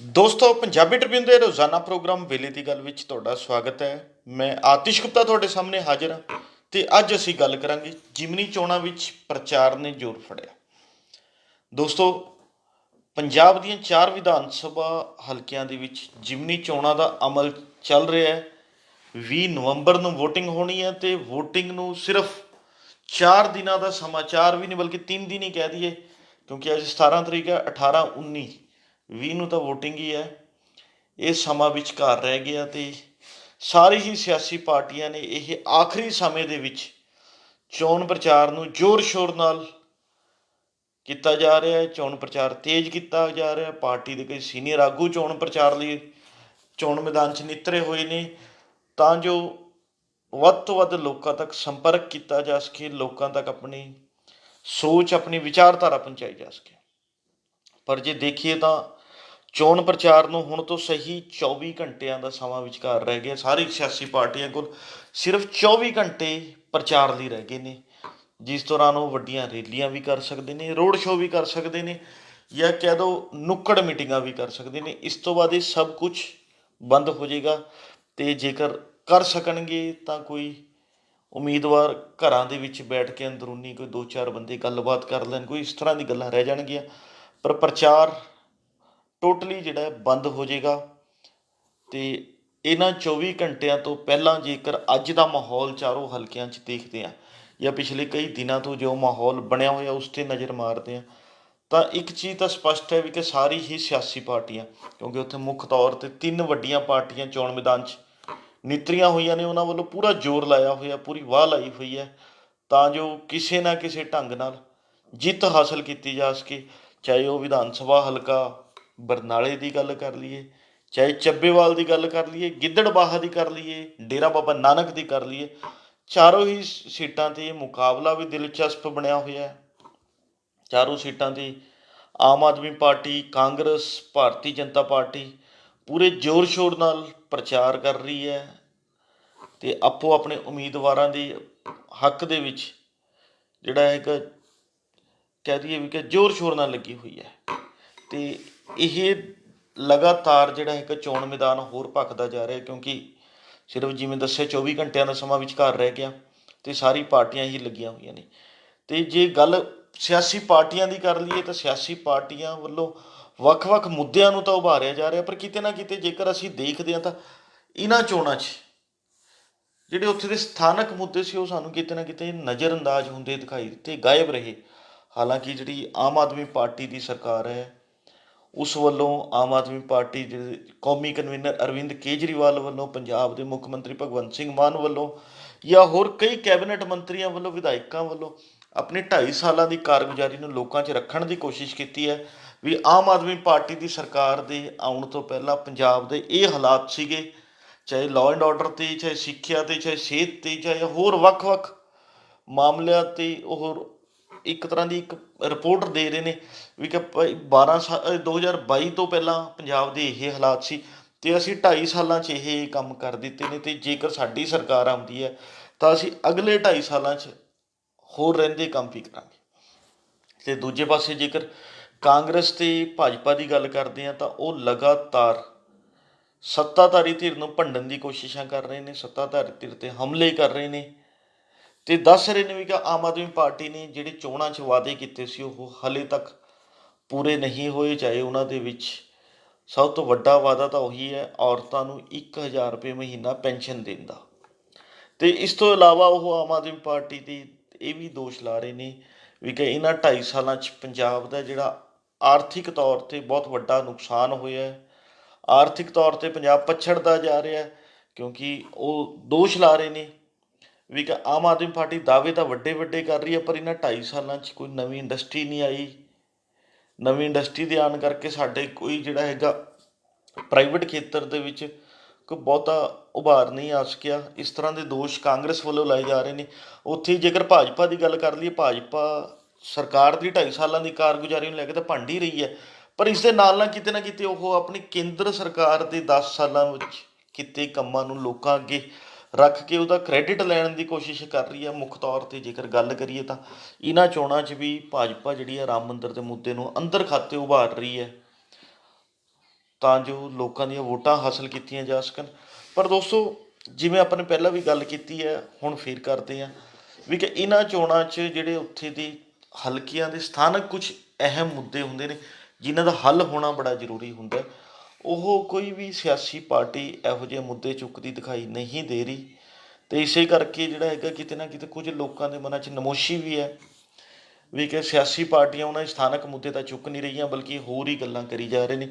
ਦੋਸਤੋ, ਪੰਜਾਬੀ ਟ੍ਰਿਬਿਊਨ ਦੇ ਰੋਜ਼ਾਨਾ ਪ੍ਰੋਗਰਾਮ ਵੇਲੇ ਦੀ ਗੱਲ ਵਿੱਚ ਤੁਹਾਡਾ ਸਵਾਗਤ ਹੈ। ਮੈਂ ਆਤਿਸ਼ ਗੁਪਤਾ ਤੁਹਾਡੇ ਸਾਹਮਣੇ ਹਾਜ਼ਰ ਹਾਂ ਤੇ ਅੱਜ ਅਸੀਂ ਗੱਲ ਕਰਾਂਗੇ ਜਿਮਨੀ ਚੋਣਾਂ ਵਿੱਚ ਪ੍ਰਚਾਰ ਨੇ ਜ਼ੋਰ ਫੜਿਆ। ਦੋਸਤੋ, ਪੰਜਾਬ ਦੀਆਂ ਚਾਰ ਵਿਧਾਨ ਸਭਾ ਹਲਕਿਆਂ ਦੇ ਵਿੱਚ ਜਿਮਨੀ ਚੋਣਾਂ ਦਾ ਅਮਲ ਚੱਲ ਰਿਹਾ ਹੈ। 20 ਨਵੰਬਰ ਨੂੰ VOTING ਹੋਣੀ ਹੈ ਤੇ VOTING ਨੂੰ ਸਿਰਫ 4 ਦਿਨਾਂ ਦਾ ਸਮਾਚਾਰ ਵੀ ਨਹੀਂ, ਬਲਕਿ 3 ਦਿਨ ਹੀ ਕਹਿ ਦਈਏ, ਕਿਉਂਕਿ ਅੱਜ 17 ਤਰੀਕ ਹੈ 18 19 20 ਨੂੰ ਤਾਂ VOTING ਹੀ ਹੈ। ਇਹ ਸਮਾਂ ਵਿਚਕਾਰ ਰਹਿ ਗਿਆ ਤੇ ਸਾਰੀ ਹੀ ਸਿਆਸੀ ਪਾਰਟੀਆਂ ਨੇ ਇਹ ਆਖਰੀ ਸਮੇਂ ਦੇ ਵਿੱਚ ਚੋਣ ਪ੍ਰਚਾਰ ਨੂੰ ਜ਼ੋਰ-ਸ਼ੋਰ ਨਾਲ ਕੀਤਾ ਜਾ ਰਿਹਾ ਹੈ। ਚੋਣ ਪ੍ਰਚਾਰ ਤੇਜ਼ ਕੀਤਾ ਜਾ ਰਿਹਾ ਹੈ। ਪਾਰਟੀ ਦੇ ਕਈ ਸੀਨੀਅਰ ਆਗੂ ਚੋਣ ਪ੍ਰਚਾਰ ਲਈ ਚੋਣ ਮੈਦਾਨ 'ਚ ਨਿੱਤਰੇ ਹੋਏ ਨੇ। ਤਾਂ ਜੋ ਵੱਧ ਤੋਂ ਵੱਧ ਲੋਕਾਂ ਤੱਕ ਸੰਪਰਕ ਕੀਤਾ ਜਾ ਸਕੇ, ਲੋਕਾਂ ਤੱਕ ਆਪਣੀ ਸੋਚ, ਆਪਣੀ ਵਿਚਾਰਧਾਰਾ ਪਹੁੰਚਾਈ ਜਾ ਸਕੇ। ਪਰ ਜੇ ਦੇਖੀਏ ਤਾਂ ਚੋਣ ਪ੍ਰਚਾਰ ਨੂੰ ਹੁਣ ਤੋਂ ਸਹੀ 24 ਘੰਟਿਆਂ ਦਾ ਸਮਾਂ ਵਿਚਕਾਰ ਰਹਿ ਗਿਆ। ਸਾਰੀ ਸਿਆਸੀ ਪਾਰਟੀਆਂ ਕੋਲ ਸਿਰਫ 24 ਘੰਟੇ ਪ੍ਰਚਾਰ ਲਈ ਰਹਿ ਗਏ ਨੇ, ਜਿਸ ਦੌਰਾਨ ਉਹ ਵੱਡੀਆਂ ਰੈਲੀਆਂ ਵੀ ਕਰ ਸਕਦੇ ਨੇ, ਰੋਡ ਸ਼ੋਅ ਵੀ ਕਰ ਸਕਦੇ ਨੇ ਜਾਂ ਕਹਿ ਦੋ ਨੁੱਕੜ ਮੀਟਿੰਗਾਂ ਵੀ ਕਰ ਸਕਦੇ ਨੇ। ਇਸ ਤੋਂ ਬਾਅਦ ਇਹ ਸਭ ਕੁਝ ਬੰਦ ਹੋ ਜਾਏਗਾ ਤੇ ਜੇਕਰ ਕਰ ਸਕਣਗੇ ਤਾਂ ਕੋਈ ਉਮੀਦਵਾਰ ਘਰਾਂ ਦੇ ਵਿੱਚ ਬੈਠ ਕੇ ਅੰਦਰੂਨੀ ਕੋਈ ਦੋ ਚਾਰ ਬੰਦੇ ਗੱਲਬਾਤ ਕਰ ਲੈਣ, ਕੋਈ ਇਸ ਤਰ੍ਹਾਂ ਦੀ ਗੱਲਾਂ ਰਹਿ ਜਾਣਗੀਆਂ। ਪਰ ਪ੍ਰਚਾਰ ਟੋਟਲੀ ਜਿਹੜਾ ਬੰਦ ਹੋ ਜਾਏਗਾ। ਤੇ ਇਹਨਾਂ 24 ਘੰਟਿਆਂ ਤੋਂ ਪਹਿਲਾਂ ਜੇਕਰ ਅੱਜ ਦਾ ਮਾਹੌਲ ਚਾਰੋਂ ਹਲਕਿਆਂ 'ਚ ਦੇਖਦੇ ਆ ਜਾਂ ਪਿਛਲੇ ਕਈ ਦਿਨਾਂ ਤੋਂ ਜੋ ਮਾਹੌਲ ਬਣਿਆ ਹੋਇਆ ਉਸ ਤੇ ਨਜ਼ਰ ਮਾਰਦੇ ਆ ਤਾਂ ਇੱਕ ਚੀਜ਼ ਤਾਂ ਸਪਸ਼ਟ ਹੈ ਵੀ ਕਿ ਸਾਰੀ ਹੀ ਸਿਆਸੀ ਪਾਰਟੀਆਂ, ਕਿਉਂਕਿ ਉੱਥੇ ਮੁੱਖ ਤੌਰ ਤੇ ਤਿੰਨ ਵੱਡੀਆਂ ਪਾਰਟੀਆਂ ਚੋਣ ਮੈਦਾਨ 'ਚ ਨਿਤਰੀਆਂ ਹੋਈਆਂ ਨੇ, ਉਹਨਾਂ ਵੱਲੋਂ ਪੂਰਾ ਜ਼ੋਰ ਲਾਇਆ ਹੋਇਆ, ਪੂਰੀ ਵਾਹ ਲਾਈ ਹੋਈ ਹੈ, ਤਾਂ ਜੋ ਕਿਸੇ ਨਾ ਕਿਸੇ ਢੰਗ ਨਾਲ ਜਿੱਤ ਹਾਸਲ ਕੀਤੀ ਜਾ ਸਕੇ, ਚਾਹੇ ਉਹ ਵਿਧਾਨ ਸਭਾ ਹਲਕਾ ਬਰਨਾਲੇ ਦੀ ਗੱਲ ਕਰ ਲਈਏ, ਚਾਹੇ ਚੱਬੇਵਾਲ ਦੀ ਗੱਲ ਕਰ ਲਈਏ, ਗਿੱਦੜਬਾਹਾ ਦੀ ਕਰ ਲਈਏ, ਡੇਰਾ ਬਾਬਾ ਨਾਨਕ ਦੀ ਕਰ ਲਈਏ, ਚਾਰੋਂ ਹੀ ਸੀਟਾਂ ਤੇ ਮੁਕਾਬਲਾ ਵੀ ਦਿਲਚਸਪ ਬਣਿਆ ਹੋਇਆ ਹੈ। ਚਾਰੋਂ ਸੀਟਾਂ ਤੇ ਆਮ ਆਦਮੀ ਪਾਰਟੀ, ਕਾਂਗਰਸ, ਭਾਰਤੀ ਜਨਤਾ ਪਾਰਟੀ ਪੂਰੇ ਜ਼ੋਰ ਸ਼ੋਰ ਨਾਲ ਪ੍ਰਚਾਰ ਕਰ ਰਹੀ ਹੈ ਤੇ ਆਪੋ ਆਪਣੇ ਉਮੀਦਵਾਰਾਂ ਦੇ ਹੱਕ ਦੇ ਵਿੱਚ ਜਿਹੜਾ ਹੈ ਕਿ ਕਹਿ ਦਈਏ ਵੀ ਕਿ ਜ਼ੋਰ ਸ਼ੋਰ ਨਾਲ ਲੱਗੀ ਹੋਈ ਹੈ। ਤੇ ਇਹ ਲਗਾਤਾਰ ਜਿਹੜਾ ਹੈ ਕਿ ਚੋਣ ਮੈਦਾਨ ਹੋਰ ਭਖਦਾ ਜਾ ਰਿਹਾ ਕਿਉਂਕਿ ਸਿਰਫ ਜਿਵੇਂ ਦੱਸਿਆ 24 ਘੰਟਿਆਂ ਦਾ ਸਮਾਂ ਵਿਚਕਾਰ ਰਹਿ ਗਿਆ ਤੇ ਸਾਰੀ ਪਾਰਟੀਆਂ ਹੀ ਲੱਗੀਆਂ ਹੋਈਆਂ ਨੇ। ਤੇ ਜੇ ਗੱਲ ਸਿਆਸੀ ਪਾਰਟੀਆਂ ਦੀ ਕਰ ਲਈਏ ਤਾਂ ਸਿਆਸੀ ਪਾਰਟੀਆਂ ਵੱਲੋਂ ਵੱਖ-ਵੱਖ ਮੁੱਦਿਆਂ ਨੂੰ ਤਾਂ ਉਭਾਰਿਆ ਜਾ ਰਿਹਾ, ਪਰ ਕਿਤੇ ਨਾ ਕਿਤੇ ਜੇਕਰ ਅਸੀਂ ਦੇਖਦੇ ਹਾਂ ਤਾਂ ਇਹਨਾਂ ਚੋਣਾਂ 'ਚ ਜਿਹੜੇ ਉੱਥੇ ਦੇ ਸਥਾਨਕ ਮੁੱਦੇ ਸੀ, ਉਹ ਸਾਨੂੰ ਕਿਤੇ ਨਾ ਕਿਤੇ ਨਜ਼ਰਅੰਦਾਜ਼ ਹੁੰਦੇ ਦਿਖਾਈ ਦਿੱਤੇ ਗਾਇਬ ਰਹੇ। ਹਾਲਾਂਕਿ ਜਿਹੜੀ ਆਮ ਆਦਮੀ ਪਾਰਟੀ ਦੀ ਸਰਕਾਰ ਹੈ ਉਸ ਵੱਲੋਂ ਆਮ ਆਦਮੀ ਪਾਰਟੀ ਦੇ ਕੌਮੀ ਕਨਵੀਨਰ ਅਰਵਿੰਦ ਕੇਜਰੀਵਾਲ ਵੱਲੋਂ ਪੰਜਾਬ ਦੇ ਮੁੱਖ ਮੰਤਰੀ ਭਗਵੰਤ ਸਿੰਘ ਮਾਨ ਵੱਲੋਂ ਜਾਂ ਹੋਰ ਕਈ ਕੈਬਨਿਟ ਮੰਤਰੀਆਂ ਵੱਲੋਂ, ਵਿਧਾਇਕਾਂ ਵੱਲੋਂ ਆਪਣੀ 2.5 ਸਾਲਾਂ ਦੀ ਕਾਰਗੁਜ਼ਾਰੀ ਨੂੰ ਲੋਕਾਂ 'ਚ ਰੱਖਣ ਦੀ ਕੋਸ਼ਿਸ਼ ਕੀਤੀ ਹੈ ਵੀ ਆਮ ਆਦਮੀ ਪਾਰਟੀ ਦੀ ਸਰਕਾਰ ਦੇ ਆਉਣ ਤੋਂ ਪਹਿਲਾਂ ਪੰਜਾਬ ਦੇ ਇਹ ਹਾਲਾਤ ਸੀਗੇ, ਚਾਹੇ ਲਾਅ ਐਂਡ ਆਰਡਰ ਤੇ, ਚਾਹੇ ਸਿੱਖਿਆ ਤੇ, ਚਾਹੇ ਸਿਹਤ ਤੇ, ਚਾਹੇ ਹੋਰ ਵੱਖ-ਵੱਖ ਮਾਮਲਿਆਂ ਤੇ ਉਹ ਇੱਕ ਤਰ੍ਹਾਂ ਦੀ ਇੱਕ ਰਿਪੋਰਟ ਦੇ ਰਹੇ ਨੇ ਵੀ ਕਿ ਭਾਈ 12 ਸਾ- ਅਹ 2022 ਤੋਂ ਪਹਿਲਾਂ ਪੰਜਾਬ ਦੇ ਇਹ ਹਾਲਾਤ ਸੀ ਤੇ ਅਸੀਂ 2.5 ਸਾਲਾਂ 'ਚ ਇਹ ਕੰਮ ਕਰ ਦਿੱਤੇ ਨੇ ਤੇ ਜੇਕਰ ਸਾਡੀ ਸਰਕਾਰ ਆਉਂਦੀ ਹੈ ਤਾਂ ਅਸੀਂ ਅਗਲੇ 2.5 ਸਾਲਾਂ 'ਚ ਹੋਰ ਰਹਿੰਦੇ ਕੰਮ ਵੀ ਕਰਾਂਗੇ। ਤੇ ਦੂਜੇ ਪਾਸੇ ਜੇਕਰ ਕਾਂਗਰਸ ਤੇ ਭਾਜਪਾ ਦੀ ਗੱਲ ਕਰਦੇ ਆ ਤਾਂ ਉਹ ਲਗਾਤਾਰ ਸੱਤਾਧਾਰੀ ਧਿਰ ਨੂੰ ਭੰਡਣ ਦੀ ਕੋਸ਼ਿਸ਼ਾਂ ਕਰ ਰਹੇ ਨੇ, ਸੱਤਾਧਾਰੀ ਧਿਰ ਤੇ ਹਮਲੇ ਕਰ ਰਹੇ ਨੇ। ਤੇ ਦੱਸ ਰਹੇ ਨੇ ਵੀ ਕਿ ਆਮ ਆਦਮੀ ਪਾਰਟੀ ਨੇ ਜਿਹੜੇ ਚੋਣਾਂ 'ਚ ਵਾਅਦੇ ਕੀਤੇ ਸੀ, ਉਹ ਹਲੇ ਤੱਕ ਪੂਰੇ ਨਹੀਂ ਹੋਏ, ਚਾਹੇ ਉਹਨਾਂ ਦੇ ਵਿੱਚ ਸਭ ਤੋਂ ਵੱਡਾ ਵਾਅਦਾ ਤਾਂ ਉਹੀ ਹੈ, ਔਰਤਾਂ ਨੂੰ 1000 ਰੁਪਏ ਮਹੀਨਾ ਪੈਨਸ਼ਨ ਦੇਣ ਦਾ। ਤੇ ਇਸ ਤੋਂ ਇਲਾਵਾ ਉਹ ਆਮ ਆਦਮੀ ਪਾਰਟੀ ਦੀ ਇਹ ਵੀ ਦੋਸ਼ ਲਾ ਰਹੇ ਨੇ ਵੀ ਕਿ ਇਹਨਾਂ 2.5 ਸਾਲਾਂ 'ਚ ਪੰਜਾਬ ਦਾ ਜਿਹੜਾ ਆਰਥਿਕ ਤੌਰ ਤੇ ਬਹੁਤ ਵੱਡਾ ਨੁਕਸਾਨ ਹੋਇਆ ਹੈ। ਆਰਥਿਕ ਤੌਰ ਤੇ ਪੰਜਾਬ ਪਛੜਦਾ ਜਾ ਰਿਹਾ ਹੈ, ਕਿਉਂਕਿ ਉਹ ਦੋਸ਼ ਲਾ ਰਹੇ ਨੇ ਵੀ ਕਿ ਆਮ ਆਦਮੀ ਪਾਰਟੀ ਦਾਅਵੇ ਤਾਂ ਵੱਡੇ ਵੱਡੇ ਕਰ ਰਹੀ ਹੈ, ਪਰ ਇਹਨਾਂ 2.5 ਸਾਲਾਂ 'ਚ ਕੋਈ ਨਵੀਂ ਇੰਡਸਟਰੀ ਨਹੀਂ ਆਈ। ਨਵੀਂ ਇੰਡਸਟਰੀ ਦੇ ਆਉਣ ਕਰਕੇ ਸਾਡੇ ਕੋਈ ਜਿਹੜਾ ਹੈਗਾ ਪ੍ਰਾਈਵੇਟ ਖੇਤਰ ਦੇ ਵਿੱਚ ਕੋਈ ਬਹੁਤਾ ਉਭਾਰ ਨਹੀਂ ਆ ਸਕਿਆ। ਇਸ ਤਰ੍ਹਾਂ ਦੇ ਦੋਸ਼ ਕਾਂਗਰਸ ਵੱਲੋਂ ਲਾਏ ਜਾ ਰਹੇ ਨੇ। ਉੱਥੇ ਜੇਕਰ ਭਾਜਪਾ ਦੀ ਗੱਲ ਕਰ ਲਈਏ, ਭਾਜਪਾ ਸਰਕਾਰ ਦੀ 2.5 ਸਾਲਾਂ ਦੀ ਕਾਰਗੁਜ਼ਾਰੀ ਨੂੰ ਲੈ ਕੇ ਤਾਂ ਭੰਡੀ ਰਹੀ ਹੈ, ਪਰ ਇਸ ਦੇ ਨਾਲ ਨਾਲ ਕਿਤੇ ਨਾ ਕਿਤੇ ਉਹ ਆਪਣੀ ਕੇਂਦਰ ਸਰਕਾਰ ਦੇ 10 ਸਾਲਾਂ ਵਿੱਚ ਕੀਤੇ ਕੰਮਾਂ ਨੂੰ ਲੋਕਾਂ ਅੱਗੇ ਰੱਖ ਕੇ ਉਹਦਾ ਕ੍ਰੈਡਿਟ ਲੈਣ ਦੀ ਕੋਸ਼ਿਸ਼ ਕਰ ਰਹੀ ਹੈ ਮੁੱਖ ਤੌਰ ਤੇ ਜੇਕਰ ਗੱਲ ਕਰੀਏ ਤਾਂ। ਇਹਨਾਂ ਚੋਣਾਂ 'ਚ ਵੀ ਭਾਜਪਾ ਜਿਹੜੀ ਹੈ ਰਾਮ ਮੰਦਰ ਦੇ ਮੁੱਦੇ ਨੂੰ ਅੰਦਰ ਖਾਤੇ ਉਭਾਰ ਰਹੀ ਹੈ। ਤਾਂ ਜੋ ਲੋਕਾਂ ਦੀਆਂ ਵੋਟਾਂ ਹਾਸਲ ਕੀਤੀਆਂ ਜਾ ਸਕਣ। ਪਰ ਦੋਸਤੋ, ਜਿਵੇਂ ਆਪਾਂ ਨੇ ਪਹਿਲਾਂ ਵੀ ਗੱਲ ਕੀਤੀ ਹੈ, ਹੁਣ ਫੇਰ ਕਰਦੇ ਹਾਂ ਵੀ ਕਿ ਇਹਨਾਂ ਚੋਣਾਂ 'ਚ ਜਿਹੜੇ ਉੱਥੇ ਦੇ ਹਲਕਿਆਂ ਦੇ ਸਥਾਨਕ ਕੁਝ ਅਹਿਮ ਮੁੱਦੇ ਹੁੰਦੇ ਨੇ, ਜਿਨ੍ਹਾਂ ਦਾ ਹੱਲ ਹੋਣਾ ਬੜਾ ਜ਼ਰੂਰੀ ਹੁੰਦਾ ਉਹ ਕੋਈ ਵੀ ਸਿਆਸੀ ਪਾਰਟੀ ਇਹੋ ਜਿਹੇ ਮੁੱਦੇ ਚੁੱਕਦੀ ਦਿਖਾਈ ਨਹੀਂ ਦੇ ਰਹੀ। ਤੇ ਇਸੇ ਕਰਕੇ ਜਿਹੜਾ ਹੈਗਾ ਕਿਤੇ ਨਾ ਕਿਤੇ ਕੁਝ ਲੋਕਾਂ ਦੇ ਮਨਾਂ 'ਚ ਨਮੋਸ਼ੀ ਵੀ ਹੈ ਵੀ ਕਿ ਸਿਆਸੀ ਪਾਰਟੀਆਂ ਉਹਨਾਂ ਸਥਾਨਕ ਮੁੱਦੇ ਤਾਂ ਚੁੱਕ ਨਹੀਂ ਰਹੀਆਂ, ਬਲਕਿ ਹੋਰ ਹੀ ਗੱਲਾਂ ਕਰੀ ਜਾ ਰਹੇ ਨੇ।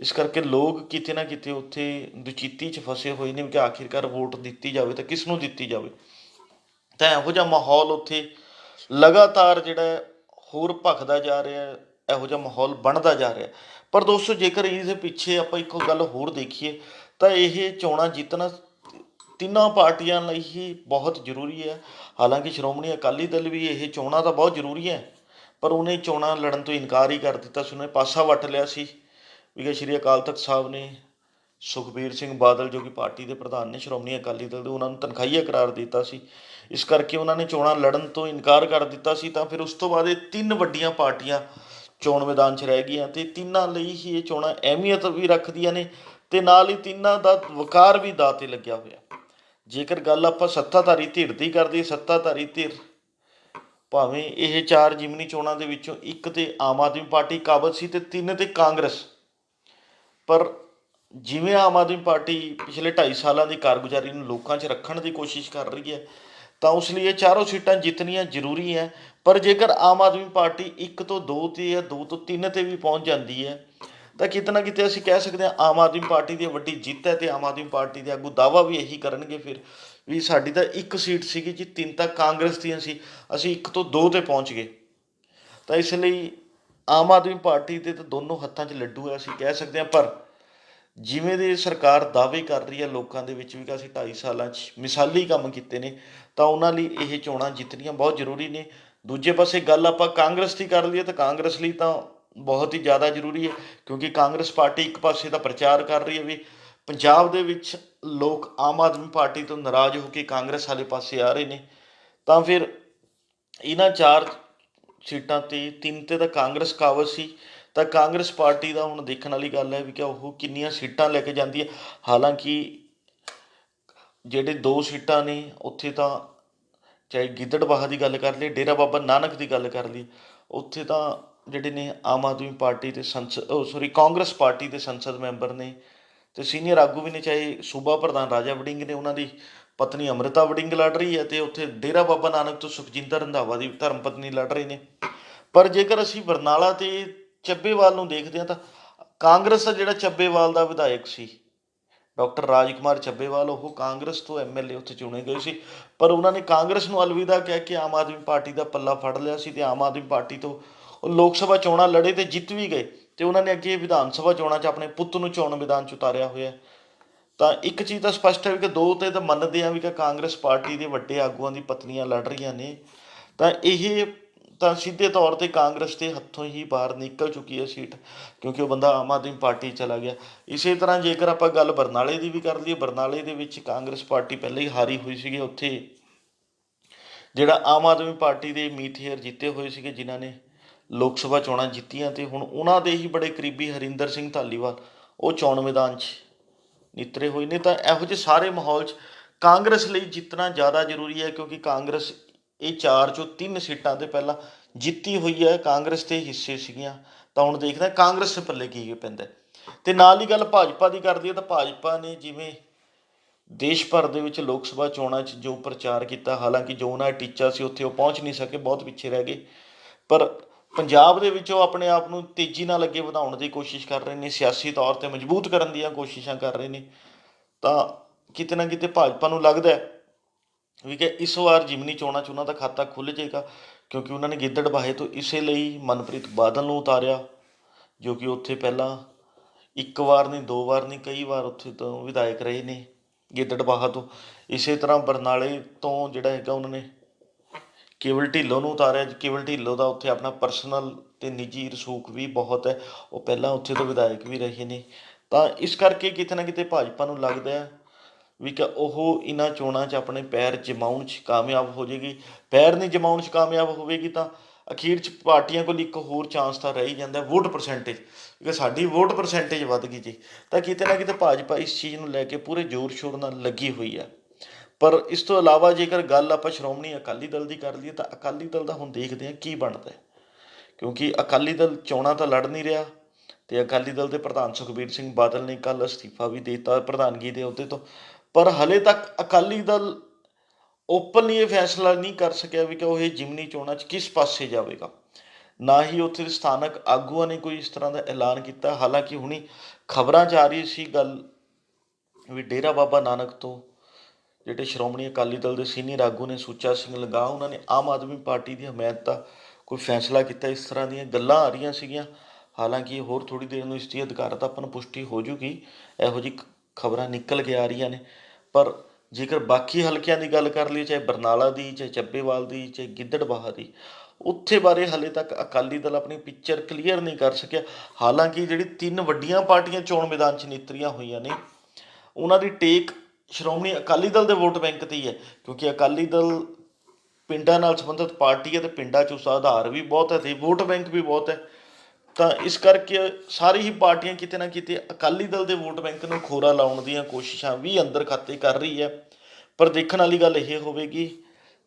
ਇਸ ਕਰਕੇ ਲੋਕ ਕਿਤੇ ਨਾ ਕਿਤੇ ਉੱਥੇ ਦੁਚਿੱਤੀ 'ਚ ਫਸੇ ਹੋਏ ਨੇ ਕਿ ਆਖਿਰਕਾਰ ਵੋਟ ਦਿੱਤੀ ਜਾਵੇ ਤਾਂ ਕਿਸ ਨੂੰ ਦਿੱਤੀ ਜਾਵੇ। ਤਾਂ ਇਹੋ ਜਿਹਾ ਮਾਹੌਲ ਉੱਥੇ ਲਗਾਤਾਰ ਜਿਹੜਾ ਹੋਰ ਭਖਦਾ ਜਾ ਰਿਹਾ, ਇਹੋ ਜਿਹਾ ਮਾਹੌਲ ਬਣਦਾ ਜਾ ਰਿਹਾ। ਪਰ ਦੋਸਤੋ, ਜੇਕਰ ਇਹਦੇ ਪਿੱਛੇ ਆਪਾਂ ਇੱਕ ਗੱਲ ਹੋਰ ਦੇਖੀਏ, ਤਾਂ ਇਹ ਚੋਣਾਂ ਜਿੱਤਣਾ ਤਿੰਨਾਂ ਪਾਰਟੀਆਂ ਲਈ ਹੀ ਬਹੁਤ ਜ਼ਰੂਰੀ ਹੈ। ਹਾਲਾਂਕਿ ਸ਼੍ਰੋਮਣੀ ਅਕਾਲੀ ਦਲ ਵੀ ਇਹ ਚੋਣਾਂ ਤਾਂ ਬਹੁਤ ਜ਼ਰੂਰੀ ਹੈ, ਪਰ ਉਹਨੇ ਚੋਣਾਂ ਲੜਨ ਤੋਂ ਇਨਕਾਰ ਹੀ ਕਰ ਦਿੱਤਾ ਸੀ। ਉਹਨੇ ਪਾਸਾ ਵੱਟ ਲਿਆ ਸੀ। ਵੀ ਕਿ ਸ਼੍ਰੀ ਅਕਾਲ ਤਖਤ ਸਾਹਿਬ ਨੇ ਸੁਖਬੀਰ ਸਿੰਘ ਬਾਦਲ, ਜੋ ਕਿ ਪਾਰਟੀ ਦੇ ਪ੍ਰਧਾਨ ਨੇ, ਸ਼੍ਰੋਮਣੀ ਅਕਾਲੀ ਦਲ ਦੇ, ਉਹਨਾਂ ਨੂੰ ਤਨਖਾਹੀਆ ਕਰਾਰ ਦਿੱਤਾ ਸੀ। ਇਸ ਕਰਕੇ ਉਹਨਾਂ ਨੇ ਚੋਣਾਂ ਲੜਨ ਤੋਂ ਇਨਕਾਰ ਕਰ ਦਿੱਤਾ ਸੀ। ਤਾਂ ਫਿਰ ਉਸ ਤੋਂ ਬਾਅਦ ਇਹ ਤਿੰਨ ਵੱਡੀਆਂ ਪਾਰਟੀਆਂ ਚੋਣ ਮੈਦਾਨ 'ਚ ਰਹਿ ਗਈਆਂ ਤੇ ਤਿੰਨਾਂ ਲਈ ਹੀ ਇਹ ਚੋਣਾਂ ਅਹਿਮੀਅਤ ਵੀ ਰੱਖਦੀਆਂ ਨੇ ਤੇ ਨਾਲ ਹੀ ਤਿੰਨਾਂ ਦਾ ਵਕਾਰ ਵੀ ਦਾਅ ਤੇ ਲੱਗਿਆ ਹੋਇਆ। ਜੇਕਰ ਗੱਲ ਆਪਾਂ ਸੱਤਾਧਾਰੀ ਧਿਰ ਦੀ ਕਰਦੇ, ਸੱਤਾਧਾਰੀ ਧਿਰ ਭਾਵੇਂ ਇਹ ਚਾਰ ਜਿਮਨੀ ਚੋਣਾਂ ਦੇ ਵਿੱਚੋਂ ਇੱਕ ਤੇ ਆਮ ਆਦਮੀ ਪਾਰਟੀ ਕਾਬਲ ਸੀ ਤੇ ਤਿੰਨ ਤੇ ਕਾਂਗਰਸ। ਪਰ ਜਿਵੇਂ ਆਮ ਆਦਮੀ ਪਾਰਟੀ ਪਿਛਲੇ 2.5 ਸਾਲਾਂ ਦੀ ਕਾਰਗੁਜ਼ਾਰੀ ਨੂੰ ਲੋਕਾਂ 'ਚ ਰੱਖਣ ਦੀ ਕੋਸ਼ਿਸ਼ ਕਰ ਰਹੀ ਹੈ ਤਾਂ ਉਸ ਲਈ ਇਹ ਚਾਰੋਂ ਸੀਟਾਂ ਜਿੱਤਣੀਆਂ ਜ਼ਰੂਰੀ ਹੈ। ਪਰ ਜੇਕਰ ਆਮ ਆਦਮੀ ਪਾਰਟੀ ਇੱਕ ਤੋਂ ਦੋ ਤੇ ਜਾਂ ਦੋ ਤੋਂ ਤਿੰਨ ਤੇ ਵੀ ਪਹੁੰਚ ਜਾਂਦੀ ਹੈ, ਤਾਂ ਕਿਤੇ ਨਾ ਕਿਤੇ ਅਸੀਂ ਕਹਿ ਸਕਦੇ ਹਾਂ ਆਮ ਆਦਮੀ ਪਾਰਟੀ ਦੀ ਵੱਡੀ ਜਿੱਤ ਹੈ ਤੇ ਆਮ ਆਦਮੀ ਪਾਰਟੀ ਦੇ ਆਗੂ ਦਾਵਾ ਵੀ ਇਹੀ ਕਰਨਗੇ ਫਿਰ ਵੀ ਸਾਡੀ ਤਾਂ ਇੱਕ ਸੀਟ ਸੀਗੀ ਜੀ, ਤਿੰਨ ਤਾਂ ਕਾਂਗਰਸ ਦੀਆਂ ਸੀ, ਅਸੀਂ ਇੱਕ ਤੋਂ ਦੋ ਤੇ ਪਹੁੰਚ ਗਏ। ਤਾਂ ਇਸ ਲਈ ਆਮ ਆਦਮੀ ਪਾਰਟੀ ਦੇ ਤਾਂ ਦੋਨੋਂ ਹੱਥਾਂ 'ਚ ਲੱਡੂ ਹੈ, ਅਸੀਂ ਕਹਿ ਸਕਦੇ ਹਾਂ, ਪਰ ਜਿਵੇਂ ਦੇ ਸਰਕਾਰ ਦਾਅਵੇ ਕਰ ਰਹੀ ਹੈ ਲੋਕਾਂ ਦੇ ਵਿੱਚ ਵੀ ਕਿ ਅਸੀਂ 2.5 ਸਾਲਾਂ 'ਚ ਮਿਸਾਲੀ ਕੰਮ ਕੀਤੇ ਨੇ, ਤਾਂ ਉਹਨਾਂ ਲਈ ਇਹ ਚੋਣਾਂ ਜਿੱਤਣੀਆਂ ਬਹੁਤ ਜ਼ਰੂਰੀ ਨੇ। ਦੂਜੇ ਪਾਸੇ ਗੱਲ ਆਪਾਂ ਕਾਂਗਰਸ ਦੀ ਕਰ ਲਈਏ ਤਾਂ ਕਾਂਗਰਸ ਲਈ ਤਾਂ ਬਹੁਤ ਹੀ ਜ਼ਿਆਦਾ ਜ਼ਰੂਰੀ ਹੈ, ਕਿਉਂਕਿ ਕਾਂਗਰਸ ਪਾਰਟੀ ਇੱਕ ਪਾਸੇ ਦਾ ਪ੍ਰਚਾਰ ਕਰ ਰਹੀ ਹੈ ਵੀ ਪੰਜਾਬ ਦੇ ਵਿੱਚ ਲੋਕ ਆਮ ਆਦਮੀ ਪਾਰਟੀ ਤੋਂ ਨਾਰਾਜ਼ ਹੋ ਕੇ ਕਾਂਗਰਸ ਵਾਲੇ ਪਾਸੇ ਆ ਰਹੇ ਨੇ। ਤਾਂ ਫਿਰ ਇਹਨਾਂ ਚਾਰ ਸੀਟਾਂ ਤੇ ਤਿੰਨ ਤੇ ਤਾਂ ਕਾਂਗਰਸ ਕਾਬਜ਼ ਸੀ। ਤਾਂ ਕਾਂਗਰਸ ਪਾਰਟੀ ਦਾ ਹੁਣ ਦੇਖਣ ਵਾਲੀ ਗੱਲ ਹੈ ਵੀ ਕਿ ਉਹ ਕਿੰਨੀਆਂ ਸੀਟਾਂ ਲੈ ਕੇ ਜਾਂਦੀ ਹੈ। ਹਾਲਾਂਕਿ ਜਿਹੜੇ ਦੋ ਸੀਟਾਂ ਨੇ, ਉੱਥੇ ਤਾਂ ਚਾਹੇ ਗਿੱਦੜਬਾਹਾ ਦੀ ਗੱਲ ਕਰ ਲਈ ਡੇਰਾ ਬਾਬਾ ਨਾਨਕ ਦੀ ਗੱਲ ਕਰ ਲਈ ਉੱਥੇ ਤਾਂ ਜਿਹੜੇ ਨੇ ਆਮ ਆਦਮੀ ਪਾਰਟੀ ਦੇ ਸੰਸਦ ਉਹ ਸੌਰੀ ਕਾਂਗਰਸ ਪਾਰਟੀ ਦੇ ਸੰਸਦ ਮੈਂਬਰ ਨੇ ਤੇ ਸੀਨੀਅਰ ਆਗੂ ਵੀ ਨੇ, ਚਾਹੇ ਸੂਬਾ ਪ੍ਰਧਾਨ ਰਾਜਾ ਵੜਿੰਗ ਨੇ, ਉਹਨਾਂ ਦੀ ਪਤਨੀ ਅੰਮ੍ਰਿਤਾ ਵੜਿੰਗ ਲੜ ਰਹੀ ਹੈ ਤੇ ਉੱਥੇ ਡੇਰਾ ਬਾਬਾ ਨਾਨਕ ਤੋਂ ਸੁਖਜਿੰਦਰ ਰੰਧਾਵਾ ਦੀ ਧਰਮ ਪਤਨੀ ਲੜ ਰਹੇ ਨੇ। ਪਰ ਜੇਕਰ ਅਸੀਂ ਬਰਨਾਲਾ ਤੇ ਚੱਬੇਵਾਲ ਨੂੰ ਦੇਖਦੇ ਹਾਂ ਤਾਂ ਕਾਂਗਰਸ ਦਾ ਜਿਹੜਾ ਚੱਬੇਵਾਲ ਦਾ ਵਿਧਾਇਕ ਸੀ, ਡਾਕਟਰ ਰਾਜਕੁਮਾਰ ਚੱਬੇਵਾਲ, ਉਹ ਕਾਂਗਰਸ ਤੋਂ ਐਮਐਲਏ ਉੱਥੇ ਚੁਣੇ ਗਏ ਸੀ, ਪਰ ਉਹਨਾਂ ਨੇ ਕਾਂਗਰਸ ਨੂੰ ਅਲਵਿਦਾ ਕਹਿ ਕੇ ਆਮ ਆਦਮੀ ਪਾਰਟੀ ਦਾ ਪੱਲਾ ਫੜ ਲਿਆ ਸੀ ਤੇ ਆਮ ਆਦਮੀ ਪਾਰਟੀ ਤੋਂ ਉਹ ਲੋਕ ਸਭਾ ਚੋਣਾਂ ਲੜੇ ਤੇ ਜਿੱਤ ਵੀ ਗਏ ਤੇ ਉਹਨਾਂ ਨੇ ਅੱਗੇ ਵਿਧਾਨ ਸਭਾ ਚੋਣਾਂ 'ਚ ਆਪਣੇ ਪੁੱਤ ਨੂੰ ਚੋਣ ਮੈਦਾਨ 'ਚ ਉਤਾਰਿਆ ਹੋਇਆ। ਤਾਂ ਇੱਕ ਚੀਜ਼ ਤਾਂ ਸਪਸ਼ਟ ਹੈ ਵੀ ਕਿ ਦੋ ਤੇ ਤਾਂ ਮੰਨਦੇ ਆ ਵੀ ਕਿ ਕਾਂਗਰਸ ਪਾਰਟੀ ਦੇ ਵੱਡੇ ਆਗੂਆਂ ਦੀ ਪਤਨੀਆਂ ਲੜ ਰਹੀਆਂ ਨੇ। ਤਾਂ ਇਹ ਤਾਂ ਸਿੱਧੇ ਤੌਰ ਤੇ ਕਾਂਗਰਸ ਦੇ ਹੱਥੋਂ ਹੀ ਬਾਹਰ ਨਿਕਲ ਚੁੱਕੀ ਹੈ ਸੀਟ, ਕਿਉਂਕਿ ਉਹ ਬੰਦਾ ਆਮ ਆਦਮੀ ਪਾਰਟੀ ਚਲਾ ਗਿਆ। ਇਸੇ ਤਰ੍ਹਾਂ ਜੇਕਰ ਆਪਾਂ ਗੱਲ ਬਰਨਾਲੇ ਦੀ ਵੀ ਕਰ ਲਈਏ, ਬਰਨਾਲੇ ਦੇ ਵਿੱਚ ਕਾਂਗਰਸ ਪਾਰਟੀ ਪਹਿਲਾਂ ਹੀ ਹਾਰੀ ਹੋਈ ਸੀਗੀ ਉੱਥੇ। ਜਿਹੜਾ ਆਮ ਆਦਮੀ ਪਾਰਟੀ ਦੇ ਮੀਥੇਰ ਜਿੱਤੇ ਹੋਏ ਸੀਗੇ, ਜਿਨ੍ਹਾਂ ਨੇ ਲੋਕ ਸਭਾ ਚੋਣਾਂ ਜਿੱਤੀਆਂ ਤੇ ਹੁਣ ਉਹਨਾਂ ਦੇ ਹੀ ਬੜੇ ਕਰੀਬੀ ਹਰਿੰਦਰ ਸਿੰਘ ਧਾਲੀਵਾਲ, ਉਹ ਚੋਣ ਮੈਦਾਨ 'ਚ ਨਿਤਰੇ ਹੋਏ ਨੇ। ਤਾਂ ਇਹੋ ਜਿਹੇ ਸਾਰੇ ਮਾਹੌਲ 'ਚ ਕਾਂਗਰਸ ਲਈ ਜਿੱਤਣਾ ਜ਼ਿਆਦਾ ਜ਼ਰੂਰੀ ਹੈ, ਕਿਉਂਕਿ ਕਾਂਗਰਸ ਇਹ ਚਾਰ ਚੋਂ ਤਿੰਨ ਸੀਟਾਂ ਤੇ ਪਹਿਲਾਂ ਜਿੱਤੀ ਹੋਈ ਹੈ, ਕਾਂਗਰਸ ਦੇ ਹਿੱਸੇ ਸੀਗੀਆਂ। ਤਾਂ ਹੁਣ ਦੇਖਦੇ ਕਾਂਗਰਸ ਪੱਲੇ ਕੀ ਪੈਂਦਾ ਹੈ। ਤੇ ਨਾਲ ਹੀ ਗੱਲ ਭਾਜਪਾ ਦੀ ਕਰਦੀ ਹੈ, ਤਾਂ ਭਾਜਪਾ ਨੇ ਜਿਵੇਂ ਦੇਸ਼ ਭਰ ਦੇ ਵਿੱਚ ਲੋਕ ਸਭਾ ਚੋਣਾਂ 'ਚ ਜੋ ਪ੍ਰਚਾਰ ਕੀਤਾ, ਹਾਲਾਂਕਿ ਜੋ ਉਹਨਾਂ ਦਾ ਟੀਚਾ ਸੀ ਉੱਥੇ ਉਹ ਪਹੁੰਚ ਨਹੀਂ ਸਕੇ, ਬਹੁਤ ਪਿੱਛੇ ਰਹਿ ਗਏ। ਪਰ ਪੰਜਾਬ ਦੇ ਵਿੱਚ ਉਹ ਆਪਣੇ ਆਪ ਨੂੰ ਤੇਜ਼ੀ ਨਾਲ ਅੱਗੇ ਵਧਾਉਣ ਦੀ ਕੋਸ਼ਿਸ਼ ਕਰ ਰਹੇ ਨੇ, ਸਿਆਸੀ ਤੌਰ ਤੇ ਮਜ਼ਬੂਤ ਕਰਨ ਦੀਆਂ ਕੋਸ਼ਿਸ਼ਾਂ ਕਰ ਰਹੇ ਨੇ। ਤਾਂ ਕਿਤੇ ਨਾ ਕਿਤੇ ਭਾਜਪਾ ਨੂੰ ਲੱਗਦਾ ਹੈ ਵੀ ਕਿ ਇਸ ਵਾਰ ਜਿਮਨੀ ਚੋਣਾਂ 'ਚ ਉਹਨਾਂ ਦਾ ਖਾਤਾ ਖੁੱਲ ਜਾਏਗਾ, ਕਿਉਂਕਿ ਉਹਨਾਂ ਨੇ ਗਿੱਦੜਬਾਹੇ ਤੋਂ ਇਸੇ ਲਈ ਮਨਪ੍ਰੀਤ ਬਾਦਲ ਨੂੰ ਉਤਾਰਿਆ, ਜੋ ਕਿ ਉੱਥੇ ਪਹਿਲਾਂ ਇੱਕ ਵਾਰ ਨਹੀਂ, ਦੋ ਵਾਰ ਨਹੀਂ, ਕਈ ਵਾਰ ਉੱਥੇ ਤੋਂ ਵਿਧਾਇਕ ਰਹੇ ਨੇ ਗਿੱਦੜ ਬਾਹਾ ਤੋਂ। ਇਸੇ ਤਰ੍ਹਾਂ ਬਰਨਾਲੇ ਤੋਂ ਜਿਹੜਾ ਹੈਗਾ ਉਹਨਾਂ ਨੇ ਕੇਵਲ ਢਿੱਲੋਂ ਨੂੰ ਉਤਾਰਿਆ, ਕੇਵਲ ਢਿੱਲੋਂ ਦਾ ਉੱਥੇ ਆਪਣਾ ਪਰਸਨਲ ਤੇ ਨਿੱਜੀ ਰਸੂਖ ਵੀ ਬਹੁਤ ਹੈ, ਉਹ ਪਹਿਲਾਂ ਉੱਥੇ ਤੋਂ ਵਿਧਾਇਕ ਵੀ ਰਹੇ ਨੇ। ਤਾਂ ਇਸ ਕਰਕੇ ਕਿਤੇ ਨਾ ਕਿਤੇ ਭਾਜਪਾ ਨੂੰ ਲੱਗਦਾ ਹੈ ਵੀ ਕਿ ਉਹ ਇਹਨਾਂ ਚੋਣਾਂ 'ਚ ਆਪਣੇ ਪੈਰ ਜਮਾਉਣ 'ਚ ਕਾਮਯਾਬ ਹੋ ਜਾਏਗੀ ਪੈਰ ਨਹੀਂ ਜਮਾਉਣ 'ਚ ਕਾਮਯਾਬ ਹੋਵੇਗੀ ਤਾਂ ਅਖੀਰ ਚ ਪਾਰਟੀਆਂ ਕੋਲ ਇੱਕ ਹੋਰ ਚਾਂਸ ਤਾਂ ਰਹਿ ਹੀ ਜਾਂਦਾ ਵੋਟ ਪਰਸੈਂਟੇਜ ਕਿ ਸਾਡੀ ਵੋਟ ਪਰਸੈਂਟੇਜ ਵੱਧ ਗਈ ਜੀ। ਤਾਂ ਕਿਤੇ ਨਾ ਕਿਤੇ ਭਾਜਪਾ ਇਸ ਚੀਜ਼ ਨੂੰ ਲੈ ਕੇ ਪੂਰੇ ਜ਼ੋਰ ਸ਼ੋਰ ਨਾਲ ਲੱਗੀ ਹੋਈ ਹੈ। ਪਰ ਇਸ ਤੋਂ ਇਲਾਵਾ ਜੇਕਰ ਗੱਲ ਆਪਾਂ ਸ਼੍ਰੋਮਣੀ ਅਕਾਲੀ ਦਲ ਦੀ ਕਰ ਲਈਏ ਤਾਂ ਅਕਾਲੀ ਦਲ ਦਾ ਹੁਣ ਦੇਖਦੇ ਹਾਂ ਕੀ ਬਣਦਾ ਹੈ। ਕਿਉਂਕਿ ਅਕਾਲੀ ਦਲ ਚੋਣਾਂ ਤਾਂ ਲੜ ਨਹੀਂ ਰਿਹਾ ਤੇ ਅਕਾਲੀ ਦਲ ਦੇ ਪ੍ਰਧਾਨ ਸੁਖਬੀਰ ਸਿੰਘ ਬਾਦਲ ਨੇ ਕੱਲ ਅਸਤੀਫਾ ਵੀ ਦਿੱਤਾ। ਪ੍ਰਧਾਨਗੀ ਦੇ ਅਹੁਦੇ ਤੋਂ ਪਰ ਹਲੇ ਤੱਕ ਅਕਾਲੀ ਦਲ ਓਪਨਲੀ ਇਹ ਫੈਸਲਾ ਨਹੀਂ ਕਰ ਸਕਿਆ ਵੀ ਕਿ ਉਹ ਇਹ ਜਿਮਨੀ ਚੋਣਾਂ 'ਚ ਕਿਸ ਪਾਸੇ ਜਾਵੇਗਾ। ਨਾ ਹੀ ਉੱਥੇ ਦੇ ਸਥਾਨਕ ਆਗੂਆਂ ਨੇ ਕੋਈ ਇਸ ਤਰ੍ਹਾਂ ਦਾ ਐਲਾਨ ਕੀਤਾ। ਹਾਲਾਂਕਿ ਹੁਣੀ ਖਬਰਾਂ 'ਚ ਆ ਰਹੀ ਸੀ ਗੱਲ ਵੀ ਡੇਰਾ ਬਾਬਾ ਨਾਨਕ ਤੋਂ, ਜਿਹੜੇ ਸ਼੍ਰੋਮਣੀ ਅਕਾਲੀ ਦਲ ਦੇ ਸੀਨੀਅਰ ਆਗੂ ਨੇ ਸੁੱਚਾ ਸਿੰਘ ਲਗਾ ਉਹਨਾਂ ਨੇ ਆਮ ਆਦਮੀ ਪਾਰਟੀ ਦੀ ਹਮਾਇਤ ਦਾ ਕੋਈ ਫੈਸਲਾ ਕੀਤਾ। ਇਸ ਤਰ੍ਹਾਂ ਦੀਆਂ ਗੱਲਾਂ ਆ ਰਹੀਆਂ ਸੀਗੀਆਂ। ਹਾਲਾਂਕਿ ਹੋਰ ਥੋੜੀ ਦੇਰ ਨੂੰ ਇਸ ਦੀ ਅਧਿਕਾਰਤਾ ਆਪਾਂ ਪੁਸ਼ਟੀ ਹੋ ਜੂਗੀ। ਇਹੋ ਜਿਹੀ ਖਬਰਾਂ ਨਿਕਲ ਕੇ ਆ ਰਹੀਆਂ ਨੇ। ਪਰ ਜੇਕਰ ਬਾਕੀ ਹਲਕਿਆਂ ਦੀ ਗੱਲ ਕਰ ਲਈ ਚਾਹੇ ਬਰਨਾਲਾ ਦੀ, ਚਾਹੇ ਚੱਬੇਵਾਲ ਦੀ, ਚਾਹੇ ਗਿੱਦੜਬਾਹਾ ਦੀ, ਉੱਥੇ ਬਾਰੇ ਹਲੇ ਤੱਕ ਅਕਾਲੀ ਦਲ ਆਪਣੀ ਪਿਕਚਰ ਕਲੀਅਰ ਨਹੀਂ ਕਰ ਸਕਿਆ। ਹਾਲਾਂਕਿ ਜਿਹੜੀ ਤਿੰਨ ਵੱਡੀਆਂ ਪਾਰਟੀਆਂ ਚੋਣ ਮੈਦਾਨ 'ਚ ਨਿਤਰੀਆਂ ਹੋਈਆਂ ਨੇ, ਉਹਨਾਂ ਦੀ ਟੇਕ ਸ਼੍ਰੋਮਣੀ ਅਕਾਲੀ ਦਲ ਦੇ ਵੋਟ ਬੈਂਕ ਤੇ ਹੀ ਹੈ, ਕਿਉਂਕਿ ਅਕਾਲੀ ਦਲ ਪਿੰਡਾਂ ਨਾਲ ਸੰਬੰਧਿਤ ਪਾਰਟੀ ਹੈ ਤੇ ਪਿੰਡਾਂ 'ਚ ਉਸ ਆਧਾਰ ਵੀ ਬਹੁਤ ਹੈ ਤੇ ਵੋਟ ਬੈਂਕ ਵੀ ਬਹੁਤ ਹੈ। ਤਾਂ ਇਸ ਕਰਕੇ ਸਾਰੀ ਹੀ ਪਾਰਟੀਆਂ ਕਿਤੇ ਨਾ ਕਿਤੇ ਅਕਾਲੀ ਦਲ ਦੇ ਵੋਟ ਬੈਂਕ ਨੂੰ ਖੋਰਾ ਲਾਉਣ ਦੀਆਂ ਕੋਸ਼ਿਸ਼ਾਂ ਵੀ ਅੰਦਰ ਖਾਤੇ ਕਰ ਰਹੀ ਹੈ। ਪਰ ਦੇਖਣ ਵਾਲੀ ਗੱਲ ਇਹ ਹੋਵੇਗੀ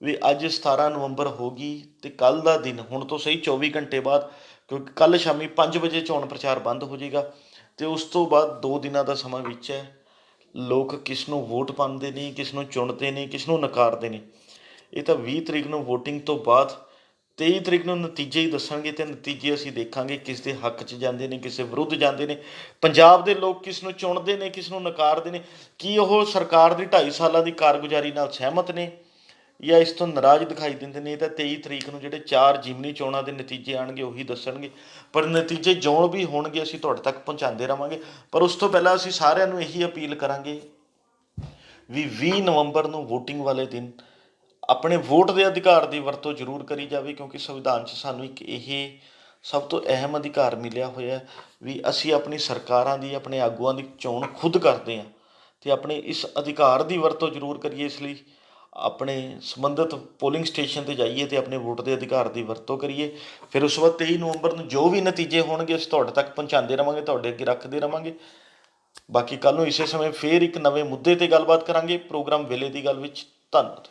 ਵੀ ਅੱਜ 17 ਨਵੰਬਰ ਹੋ ਗਈ ਤੇ ਕੱਲ ਦਾ ਦਿਨ, ਹੁਣ ਤੋਂ ਸਹੀ 24 ਘੰਟੇ ਬਾਅਦ, ਕਿਉਂਕਿ ਕੱਲ ਸ਼ਾਮੀ 5 ਵਜੇ ਚੋਣ ਪ੍ਰਚਾਰ ਬੰਦ ਹੋ ਜਾਏਗਾ ਤੇ ਉਸ ਤੋਂ ਬਾਅਦ 2 ਦਿਨਾਂ ਦਾ ਸਮਾਂ ਵਿੱਚ ਹੈ। ਲੋਕ ਕਿਸ ਨੂੰ ਵੋਟ ਪਾਉਂਦੇ ਨੇ, ਕਿਸ ਨੂੰ ਚੁਣਦੇ ਨੇ, ਕਿਸ ਨੂੰ ਨਕਾਰਦੇ ਨੇ। ਇਹ ਤਾਂ 20 ਤਰੀਕ ਨੂੰ VOTING ਤੋਂ ਬਾਅਦ 23 ਤਰੀਕ ਨੂੰ ਨਤੀਜੇ ਹੀ ਦੱਸਣਗੇ ਤੇ ਨਤੀਜੇ ਅਸੀਂ ਦੇਖਾਂਗੇ ਕਿਸ ਦੇ ਹੱਕ 'ਚ ਜਾਂਦੇ ਨੇ, ਕਿਸੇ ਵਿਰੁੱਧ ਜਾਂਦੇ ਨੇ। ਪੰਜਾਬ ਦੇ ਲੋਕ ਕਿਸ ਨੂੰ ਚੁਣਦੇ ਨੇ, ਕਿਸ ਨੂੰ ਨਕਾਰਦੇ ਨੇ, ਕੀ ਉਹ ਸਰਕਾਰ ਦੀ 2.5 ਸਾਲਾਂ ਦੀ ਕਾਰਗੁਜ਼ਾਰੀ ਨਾਲ ਸਹਿਮਤ ਨੇ ਜਾਂ ਇਸ ਤੋਂ ਨਾਰਾਜ਼ ਦਿਖਾਈ ਦਿੰਦੇ ਨੇ, ਇਹ ਤਾਂ 23 ਤਰੀਕ ਨੂੰ ਜਿਹੜੇ ਚਾਰ ਜਿਮਨੀ ਚੋਣਾਂ ਦੇ ਨਤੀਜੇ ਆਣਗੇ ਉਹੀ ਦੱਸਣਗੇ। ਪਰ ਨਤੀਜੇ ਜੋਣ ਵੀ ਹੋਣਗੇ, ਅਸੀਂ ਤੁਹਾਡੇ ਤੱਕ ਪਹੁੰਚਾਉਂਦੇ ਰਵਾਂਗੇ। ਪਰ ਉਸ ਤੋਂ ਪਹਿਲਾਂ ਅਸੀਂ ਸਾਰਿਆਂ ਨੂੰ ਇਹੀ ਅਪੀਲ ਕਰਾਂਗੇ ਵੀ 20 ਨਵੰਬਰ ਨੂੰ VOTING ਵਾਲੇ ਦਿਨ ਆਪਣੇ ਵੋਟ ਦੇ ਅਧਿਕਾਰ ਦੀ ਵਰਤੋਂ ਜ਼ਰੂਰ ਕਰੀ ਜਾਵੇ, ਕਿਉਂਕਿ ਸੰਵਿਧਾਨ 'ਚ ਸਾਨੂੰ ਇੱਕ ਇਹ ਸਭ ਤੋਂ ਅਹਿਮ ਅਧਿਕਾਰ ਮਿਲਿਆ ਹੋਇਆ ਵੀ ਅਸੀਂ ਆਪਣੀ ਸਰਕਾਰਾਂ ਦੀ, ਆਪਣੇ ਆਗੂਆਂ ਦੀ ਚੋਣ ਖੁਦ ਕਰਦੇ ਹਾਂ ਤੇ ਆਪਣੇ ਇਸ ਅਧਿਕਾਰ ਦੀ ਵਰਤੋਂ ਜ਼ਰੂਰ ਕਰੀਏ, ਇਸ ਲਈ ਆਪਣੇ ਸੰਬੰਧਿਤ ਪੋਲਿੰਗ ਸਟੇਸ਼ਨ ਤੇ ਜਾਈਏ ਤੇ ਆਪਣੇ ਵੋਟ ਦੇ ਅਧਿਕਾਰ ਦੀ ਵਰਤੋਂ ਕਰੀਏ। ਫਿਰ ਉਸ ਤੋਂ ਬਾਅਦ 23 ਨਵੰਬਰ ਨੂੰ ਜੋ ਵੀ ਨਤੀਜੇ ਹੋਣਗੇ, ਅਸੀਂ ਤੁਹਾਡੇ ਤੱਕ ਪਹੁੰਚਾਉਂਦੇ ਰਵਾਂਗੇ, ਤੁਹਾਡੇ ਅੱਗੇ ਰੱਖਦੇ ਰਵਾਂਗੇ। ਬਾਕੀ ਕੱਲ ਨੂੰ ਇਸੇ ਸਮੇਂ ਫੇਰ ਇੱਕ ਨਵੇਂ ਮੁੱਦੇ ਤੇ ਗੱਲਬਾਤ ਕਰਾਂਗੇ। ਪ੍ਰੋਗਰਾਮ ਵੇਲੇ ਦੀ ਗੱਲ ਵਿੱਚ ਧੰਨਵਾਦ।